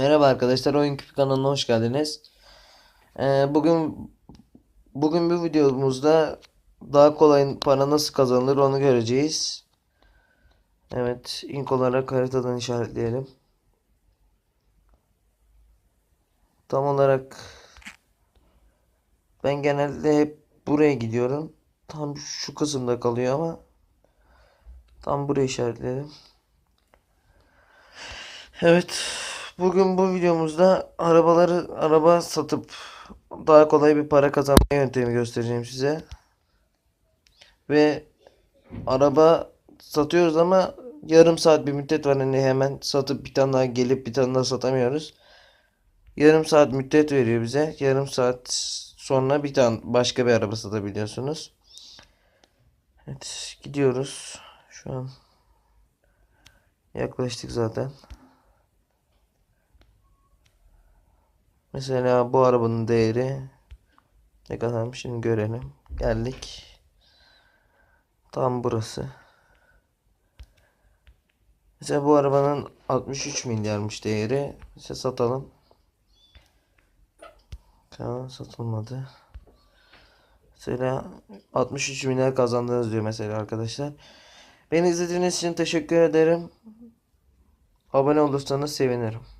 Merhaba arkadaşlar, Oyun Küpü kanalına hoş geldiniz. Ee, bugün bugün bir videomuzda daha kolay para nasıl kazanılır onu göreceğiz. Evet, ilk olarak haritadan işaretleyelim. Tam olarak ben genelde hep buraya gidiyorum. Tam şu kısımda kalıyor ama tam buraya işaretledim. Evet, bugün bu videomuzda arabaları araba satıp daha kolay bir para kazanma yöntemi göstereceğim size. Ve araba satıyoruz ama yarım saat bir müddet var hani hemen satıp bir tane daha gelip bir tane daha satamıyoruz. Yarım saat müddet veriyor bize. Yarım saat sonra bir tane başka bir araba satabiliyorsunuz. Evet, gidiyoruz. Şu an yaklaştık zaten. Mesela bu arabanın değeri ne kadarmış şimdi görelim. Geldik. Tam burası. Mesela bu arabanın 63 milyarmış değeri. Mesela satalım. Tamam satılmadı. Mesela 63 milyar kazandınız diyor mesela arkadaşlar. Beni izlediğiniz için teşekkür ederim. Abone olursanız sevinirim.